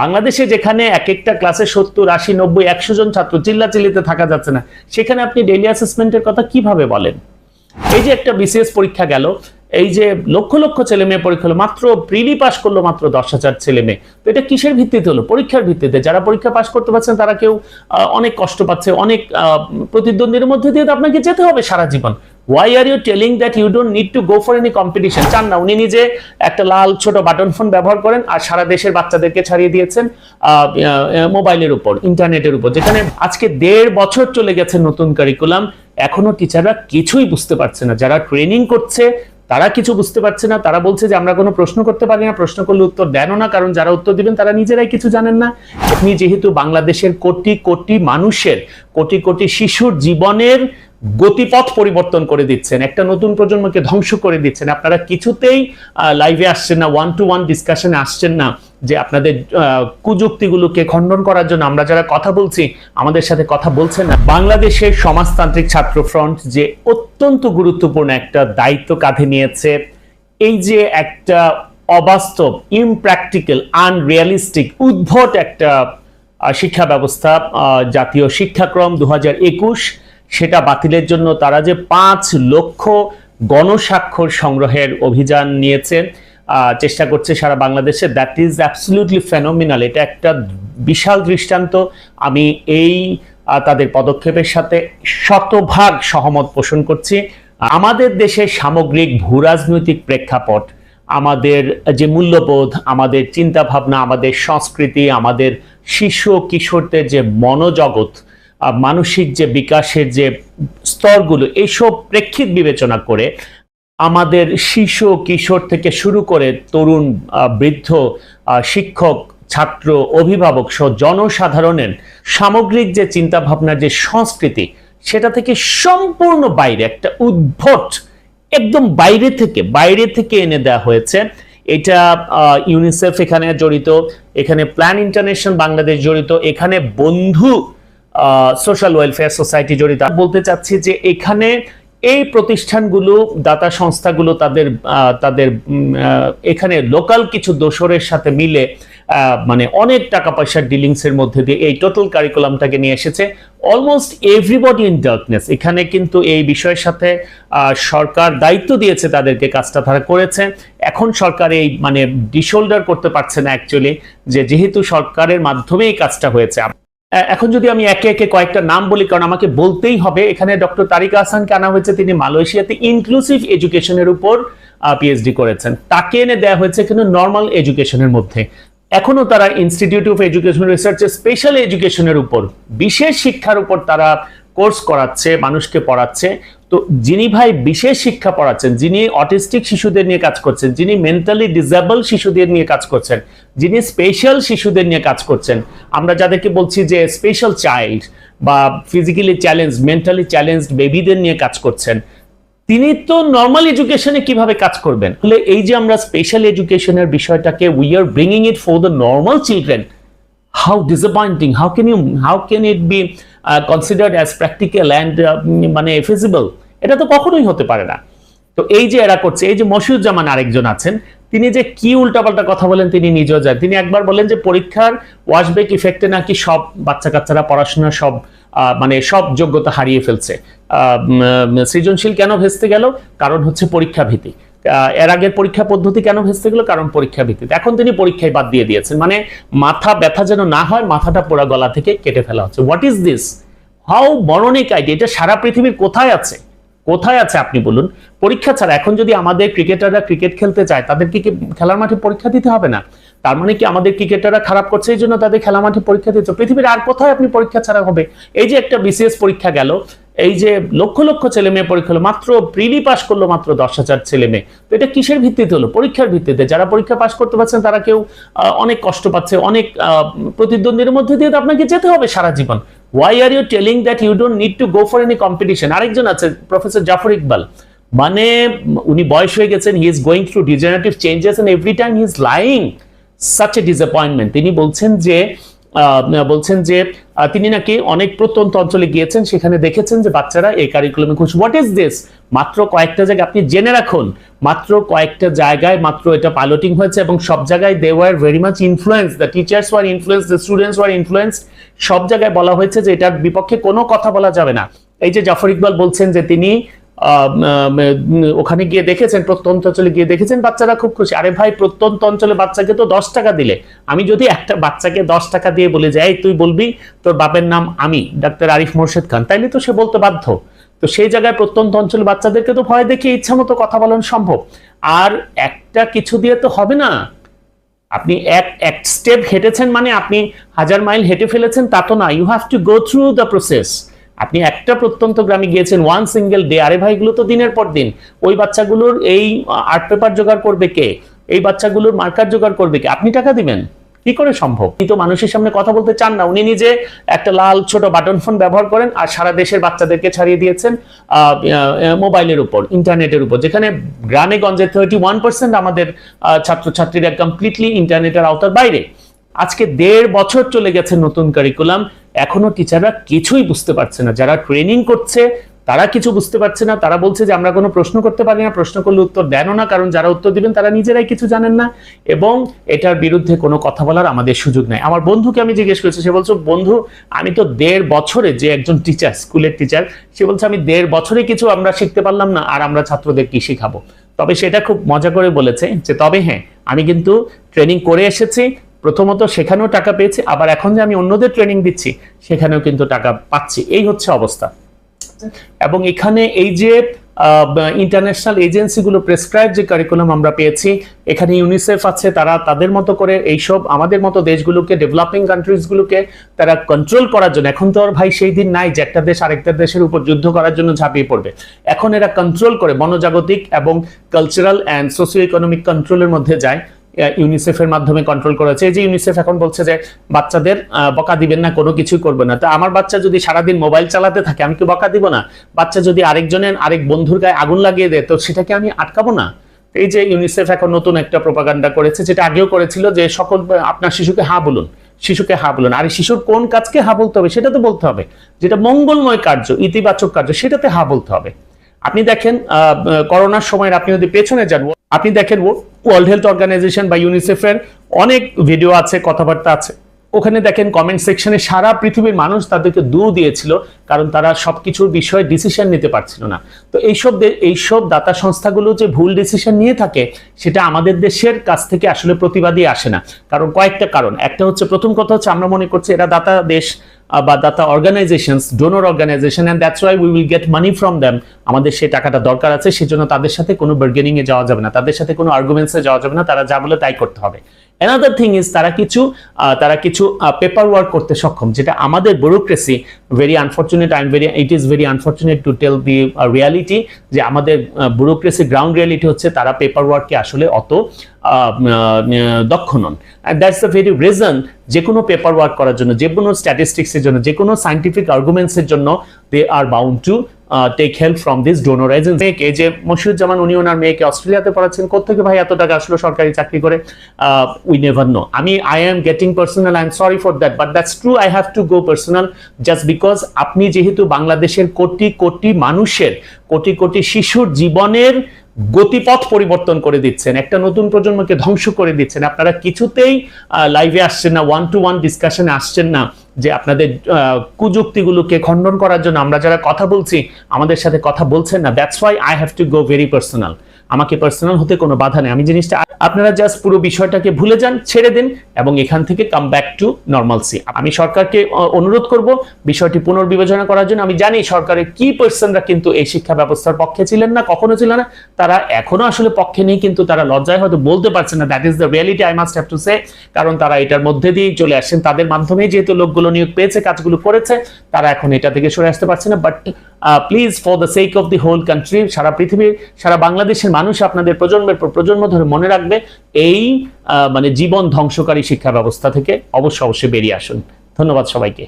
বাংলাদেশে যেখানে এক একটা ক্লাসে সত্তর, আশি, নব্বই, একশো জন ছাত্র চিল্লা চিল্লিতে থাকা যাচ্ছে না, সেখানে আপনি ডেইলি অ্যাসেসমেন্টের কথা কীভাবে বলেন? এই যে একটা বিসিএস পরীক্ষা গেল, এই যে লক্ষ লক্ষ ছেলে মেয়ে পরীক্ষা হলো, মাত্র প্রিলি পাশ করল মাত্র দশ হাজার ছেলে মেয়ে। তো এটা কিসের ভিত্তিতে হলো? পরীক্ষার ভিত্তিতে। যারা পরীক্ষা পাশ করতে পারছেন, তারা কেউ অনেক কষ্ট পাচ্ছে, অনেক প্রতিদ্বন্দ্বীর মধ্যে দিয়ে তো আপনাকে যেতে হবে সারা জীবন। Why are you telling that you don't need to go for any competition চান না, উনি নিজে একটা লাল ছোট বাটন ফোন ব্যবহার করেন আর সারা দেশের বাচ্চাদেরকে ছাড়িয়ে দিয়েছেন মোবাইলের উপর, ইন্টারনেটের উপর, যেখানে আজকে দেড় বছর চলে গেছে নতুন কারিকুলাম এখনও টিচাররা কিছুই বুঝতে পারছে না। যারা ট্রেনিং করছে তারা কিছু বুঝতে পারছে না, তারা বলছে যে আমরা কোনো প্রশ্ন করতে পারি না, প্রশ্ন করলে উত্তর দেনও না, কারণ যারা উত্তর দিবেন তারা নিজেরাই কিছু জানেন না। আপনি যেহেতু বাংলাদেশের কোটি কোটি মানুষের, কোটি কোটি শিশুর জীবনের গতিপথ পরিবর্তন করে দিচ্ছেন, একটা নতুন প্রজন্মকে ধ্বংস করে দিচ্ছেন, আপনারা কিছুতেই লাইভে আসছেন না ওয়ান টু ওয়ান ডিসকাশনে আসছেন না। যে আপনাদের কুযুক্তিগুলোকে খণ্ডন করার জন্য আমরা যারা কথা বলছি, আমাদের সাথে কথা বলছেন না। বাংলাদেশের সমাজতান্ত্রিক ছাত্র ফ্রন্ট যে অত্যন্ত গুরুত্বপূর্ণ একটা দায়িত্ব কাঁধে নিয়েছে, এই যে একটা অবাস্তব ইমপ্র্যাকটিক্যাল আনরিয়ালিস্টিক উদ্ভট একটা শিক্ষা ব্যবস্থা জাতীয় শিক্ষাক্রম দু সেটা বাতিলের জন্য তারা যে পাঁচ লক্ষ গণস্বাক্ষর সংগ্রহের অভিযান নিয়েছে চেষ্টা করছে সারা বাংলাদেশে। দ্যাট ইজ অ্যাবসলিউটলি ফেনোমিনাল এটা একটা বিশাল দৃষ্টান্ত। আমি এই তাদের পদক্ষেপের সাথে শতভাগ সহমত পোষণ করছি। আমাদের দেশের সামগ্রিক ভূরাজনৈতিক প্রেক্ষাপট, আমাদের যে মূল্যবোধ, আমাদের চিন্তা ভাবনা আমাদের সংস্কৃতি, আমাদের শিশু কিশোরদের যে মনোজগৎ মানসিক যে বিকাশের যে স্তরগুলো, এইসব প্রেক্ষিত বিবেচনা করে আমাদের শিশু কিশোর থেকে শুরু করে তরুণ বৃদ্ধ শিক্ষক, ছাত্র, অভিভাবক সহ জনসাধারণের সামগ্রিক যে চিন্তা ভাবনার যে সংস্কৃতি, সেটা থেকে সম্পূর্ণ বাইরে, একটা উদ্ভট, একদম বাইরে থেকে বাইরে থেকে এনে দেওয়া হয়েছে। এটা ইউনিসেফ এখানে জড়িত, এখানে প্ল্যান ইন্টারন্যাশনাল বাংলাদেশ জড়িত, এখানে বন্ধু সোশ্যাল ওয়েলফেয়ার সোসাইটি জড়িত। বলতে চাচ্ছি যে এখানে এই প্রতিষ্ঠানগুলো, দাতা সংস্থাগুলো তাদের তাদের এখানে লোকাল কিছু দোসরের সাথে মিলে মানে অনেক টাকা পয়সার ডিলিংস এর মধ্যে দিয়ে এই টোটাল কারিকুলামটাকে নিয়ে এসেছে। অলমোস্ট এভরিবডি ইন ডার্কনেস এখানে কিন্তু এই বিষয়ের সাথে সরকার দায়িত্ব দিয়েছে তাদেরকে কাজটা তারা করেছে। এখন সরকার এই মানে ডিশোল্ডার করতে পারছে না অ্যাকচুয়ালি যে যেহেতু সরকারের মাধ্যমে এই কাজটা হয়েছে। এখন যদি আমি একে একে কয়েকটা নাম বলি, কারণ আমাকে বলতেই হবে, এখানে ডক্টর তারিক আহসানকে আনা হয়েছে, তিনি মালয়েশিয়াতে ইনক্লুসিভ এডুকেশনের উপর পিএইচডি করেছেন। তাকে এনে দেওয়া হয়েছে কিন্তু নর্মাল এডুকেশনের মধ্যে। এখনও তারা ইনস্টিটিউট অফ এডুকেশন রিসার্চের স্পেশাল এডুকেশনের উপর, বিশেষ শিক্ষার উপর তারা কোর্স করাচ্ছে, মানুষকে পড়াচ্ছে। তো যিনি ভাই বিশেষ শিক্ষা পড়াচ্ছেন, যিনি অটিস্টিক শিশুদের নিয়ে কাজ করছেন, যিনি মেন্টালি ডিসেবল শিশুদের নিয়ে কাজ করছেন, যিনি স্পেশাল শিশুদের নিয়ে কাজ করছেন, আমরা যাদেরকে বলছি যে স্পেশাল চাইল্ড বা ফিজিক্যালি চ্যালেঞ্জ মেন্টালি চ্যালেঞ্জড বেবিদের নিয়ে কাজ করছেন তিনি তো নর্মাল এডুকেশনে কীভাবে কাজ করবেন? তাহলে এই যে আমরা স্পেশাল এডুকেশনের বিষয়টাকে we are bringing it for the normal children how disappointing how can you how can it be uh, as uh, um, মানে feasible? এটা তো কখনোই হতে পারে না। তো এই যে এরা করছে এই যে মশিউজ্জামান আরেকজন আছেন তিনি যে কি উল্টাপাল্টা কথা বলেন তিনি নিজেও জানেন। তিনি একবার বলেন যে পরীক্ষার ওয়াশব্যাক ইফেক্টে নাকি সব বাচ্চা কাচ্চারা পড়াশোনা সব মানে সব যোগ্যতা হারিয়ে ফেলছে। সৃজনশীল কেন ভেস্তে গেল? কারণ হচ্ছে পরীক্ষা ভীতি এর আগের পরীক্ষা পদ্ধতি কেন ভেস্তে গেল? কারণ পরীক্ষা ভিত্তিতে এখন তিনি পরীক্ষায় বাদ দিয়ে দিয়েছেন। মানে মাথা ব্যথা যেন না হয়, মাথাটা পোড়া গলা থেকে কেটে ফেলা হচ্ছে। What is this how moronic idea এটা সারা পৃথিবীর কোথায় আছে? কোথায় আছে আপনি বলুন? পরীক্ষা ছাড়া, এখন যদি আমাদের ক্রিকেটাররা ক্রিকেট খেলতে চায়, তাদেরকে কি খেলার মাঠে পরীক্ষা দিতে হবে না? তার মানে কি আমাদের ক্রিকেটাররা খারাপ করছে, এই জন্য তাদের খেলা মাঠে পরীক্ষা দিতে? পৃথিবীর আর কোথায় আপনি পরীক্ষা ছাড়া হবে? এই যে একটা বিসিএস পরীক্ষা গেল এই যে লক্ষ লক্ষ ছেলে মেয়ে পরীক্ষা হলো, মাত্র প্রিলি পাস করল মাত্র দশ হাজার ছেলে মেয়ে। তো এটা কিসের ভিত্তিতে হলো? পরীক্ষার ভিত্তিতে। যারা পরীক্ষা পাস করতে পারছেন, তারা কেউ অনেক কষ্ট পাচ্ছে, অনেক প্রতিদ্বন্দ্বীর মধ্যে দিয়ে তো আপনাকে যেতে হবে সারা জীবন। Why are you telling that you don't need to go for any competition আরেকজন আছে প্রফেসর জাফর ইকবাল মানে উনি বয়স হয়ে গেছেন he is going through degenerative changes and every time he is lying such a disappointment তিনি বলছেন যে বলছেন যে তিনি নাকি অনেক প্রত্যন্ত অঞ্চলে গিয়েছেন, সেখানে দেখেছেন যে বাচ্চারা এই কারিকুলামে খুশি। হোয়াট ইজ দিস মাত্র কয়েকটা জায়গায়, আপনি জেনে রাখুন, মাত্র কয়েকটা জায়গায় মাত্র এটা পাইলটিং হয়েছে এবং সব জায়গায় they were very much influence the teachers were influence the students were influence সব জায়গায় বলা হয়েছে যে এটার বিপক্ষে কোনো কথা বলা যাবে না। এই যে জাফর ইকবাল বলছেন যে তিনি ওখানে গিয়ে দেখেছেন, প্রত্যন্ত অঞ্চলে গিয়ে দেখেছেন বাচ্চারা খুব খুশি। আরে ভাই, প্রত্যন্ত অঞ্চলে বাচ্চাকে তো দশ টাকা দিলে। আমি যদি একটা বাচ্চাকে দশ টাকা দিয়ে বলে যাই তুই বলবি, তোর বাপের নাম আমি, ডাক্তার আরিফ মোর্শেদ খান। তাইলে তো সে বলতে বাধ্য। তো সেই জায়গায় প্রত্যন্ত অঞ্চলে বাচ্চাদেরকে তো ভয় দেখিয়ে ইচ্ছা মতো কথা বলানো সম্ভব। আর একটা কিছু দিয়ে তো হবে না। আপনি এক এক স্টেপ হেঁটেছেন মানে আপনি হাজার মাইল হেঁটে ফেলেছেন, তা তো না। You have to go through the process আপনি একটা প্রত্যন্ত গ্রামে গিয়েছেন ওয়ান সিঙ্গেল ডে আরে ভাইগুলো তো দিনের পর দিন। ওই বাচ্চাগুলোর এই আর্ট পেপার জোগাড় করবে কে? এই বাচ্চাগুলোর মার্কার জোগাড় করবে কে? আপনি টাকা দিবেন। কি করে সম্ভব? উনি তো মানুষের সামনে কথা বলতে চান না। উনি নিজে একটা লাল ছোট বাটন ফোন ব্যবহার করেন আর সারা দেশের বাচ্চাদেরকে ছাড়িয়ে দিয়েছেন মোবাইলের উপর, ইন্টারনেটের উপর। যেখানে গ্রামে গঞ্জে থার্টি ওয়ান পার্সেন্ট আমাদের ছাত্রছাত্রীরা কমপ্লিটলি ইন্টারনেটের আওতার বাইরে। আজকে দেড় বছর চলে গেছে নতুন কারিকুলাম এখনও টিচাররা কিছুই বুঝতে পারছে না। যারা ট্রেনিং করছে, তারা কিছু বুঝতে পারছে না। তারা বলছে যে, আমরা কোনো প্রশ্ন করতে পারি না। প্রশ্ন করলে উত্তর দেনও না। কারণ যারা উত্তর দিবেন, তারা নিজেরাই কিছু জানেন না। এবং এটার বিরুদ্ধে কোনো কথা বলার আমাদের সুযোগ নাই। আমার বন্ধুকে আমি জিজ্ঞেস করেছি, সে বলছে, বন্ধু, আমি তো দেড় বছরে যে একজন টিচার স্কুলের টিচার সে বলছে, আমি দেড় বছরে কিছু আমরা শিখতে পারলাম না। আর আমরা ছাত্রদের কি শিখাবো? তবে সেটা খুব মজা করে বলেছে যে, তবে হ্যাঁ আমি কিন্তু ট্রেনিং করে এসেছি। প্রথমত সেখানেও টাকা পেয়েছি, আবার এখন যে আমি অন্যদের ট্রেনিং দিচ্ছি, সেখানেও কিন্তু টাকা পাচ্ছি। এই হচ্ছে অবস্থা। এবং এখানে এই যে ইন্টারন্যাশনাল এজেন্সিগুলো প্রেসক্রাইব যে কারিকুলাম আমরা পেয়েছি, এখানে ইউনিসেফ আছে, তারা তাদের মতো করে এইসব আমাদের মতো দেশগুলোকে ডেভেলপিং কান্ট্রিজগুলোকে তারা কন্ট্রোল করার জন্য, এখন তো আর ভাই সেই দিন নাই যে একটা দেশ আরেকটা দেশের উপর যুদ্ধ করার জন্য ঝাঁপিয়ে পড়বে। এখন এরা কন্ট্রোল করে বনজাগতিক এবং কালচারাল অ্যান্ড সোশিও ইকোনমিক কন্ট্রোলের মধ্যে যায়। ইউনিসেফের মাধ্যমে কন্ট্রোল করেছে। এই যে ইউনিসেফ এখন বলছে যে বাচ্চাদের বকা দিবেন না, কোনো কিছুই করবে না। তো আমার বাচ্চা যদি সারাদিন মোবাইল চালাতে থাকে, আমি কি বকা দিব না? বাচ্চা যদি আরেকজনের, আরেক বন্ধুর গায়ে আগুন লাগিয়ে দেয়, তো সেটাকে আমি আটকাবো না? এই যে ইউনিসেফ এখন নতুন একটা প্রোপাগান্ডা করেছে, যেটা আগেও করেছিল যে সকল, আপনার শিশুকে হা বলুন, শিশুকে হা বলুন। আর শিশুর কোন কাজকে হা বলতে হবে, সেটা তো বলতে হবে। যেটা মঙ্গলময় কার্য, ইতিবাচক কার্য, সেটাতে হা বলতে হবে। আপনি দেখেন করোনার সময় আপনি যদি পেছনে যান আপনি দেখেন ওয়ার্ল্ড হেলথ অর্গানাইজেশন বা ইউনিসেফের অনেক ভিডিও আছে, কথাবার্তা আছে। ওখানে দেখেন কমেন্ট সেকশনে সারা পৃথিবীর মানুষ তাদেরকে দু দিয়েছিল, কারণ তারা সবকিছুর বিষয়ে ডিসিশন নিতে পারছিল না। তো এইসব এইসব দাতা সংস্থাগুলো যে ভুল ডিসিশন নিয়ে থাকে, সেটা আমাদের দেশের কাছ থেকে আসলে প্রতিবাদী আসে না। কারণ কয়েকটা কারণ। একটা হচ্ছে, প্রথম কথা হচ্ছে আমরা মনে করছি এরা দাতা দেশ বা দাতা organisations donor organisation and that's why we will get money from them আমাদের সেই টাকাটা দরকার আছে, সেজন্য তাদের সাথে কোনো বার্গেনিংয়ে যাওয়া যাবে না। তাদের সাথে কোনো আর্গুমেন্টসে যাওয়া যাবে না, তারা যা বলে তাই করতে হবে। অ্যানাদার থিং ইজ তারা কিছু তারা কিছু পেপার ওয়ার্ক করতে সক্ষম, যেটা আমাদের bureaucracy very unfortunate I am very it is very unfortunate to tell the reality যে আমাদের ব্যুরোক্রেসি গ্রাউন্ড রিয়ালিটি হচ্ছে তারা পেপার ওয়ার্ককে আসলে অত দক্ষ নন। And that's the very reason যে কোনো পেপার ওয়ার্ক করার জন্য, যে কোনো স্ট্যাটিস্টিক্সের জন্য, যে কোনো সাইন্টিফিক আর্গুমেন্টসের জন্য they are bound to take help from this donor agency মেয়েকে যে মশিউজ্জামান, উনি ওনার মেয়েকে অস্ট্রেলিয়াতে পড়াচ্ছেন কোথেকে ভাই এত টাকা আসলো সরকারি চাকরি করে? উই নেভার নো আমি I am getting personal I am sorry for that but that's true I have to go personal just because আপনি যেহেতু বাংলাদেশের কোটি কোটি মানুষের, কোটি কোটি শিশুর জীবনের গতিপথ পরিবর্তন করে দিচ্ছেন, একটা নতুন প্রজন্মকে ধ্বংস করে দিচ্ছেন। আপনারা কিছুতেই লাইভে আসছেন না ওয়ান টু ওয়ান ডিসকাশনে আসছেন না যে আপনাদের কুযুক্তিগুলোকে খণ্ডন করার জন্য। আমরা যারা কথা বলছি, আমাদের সাথে কথা বলছেন না। That's why I have to go very personal আমাকে পার্সোনাল হতে কোনো বাধা নেই। আমি জিনিসটা আপনারা জাস্ট পুরো বিষয়টাকে ভুলে যান, ছেড়ে দিন এবং এখান থেকে কাম ব্যাক টু নর্মালসি আমি সরকারকে অনুরোধ করব বিষয়টি পুনর্বিবেচনা করার জন্য। আমি জানি সরকারের কি পার্সনরা কিন্তু এই শিক্ষা ব্যবস্থার পক্ষে ছিলেন না, কখনো ছিল না। তারা এখনও আসলে পক্ষে নেই, কিন্তু তারা লজ্জায় হয়তো বলতে পারছেন না। That is the reality I must have to say কারণ তারা এটার মধ্যে দিয়েই চলে আসছেন। তাদের মাধ্যমেই যেহেতু লোকগুলো নিয়োগ পেয়েছে, কাজগুলো করেছে, তারা এখন এটা থেকে সরে আসতে পারছে না। But please for the sake of the whole country সারা পৃথিবীর, সারা বাংলাদেশের মানুষ আপনাদের প্রজন্মের পর প্রজন্ম ধরে মনে রাখবে, এই মানে জীবন ধ্বংসকারী শিক্ষা ব্যবস্থা থেকে অবশ্য অবশ্যই বেরিয়ে আসুন। ধন্যবাদ সবাইকে।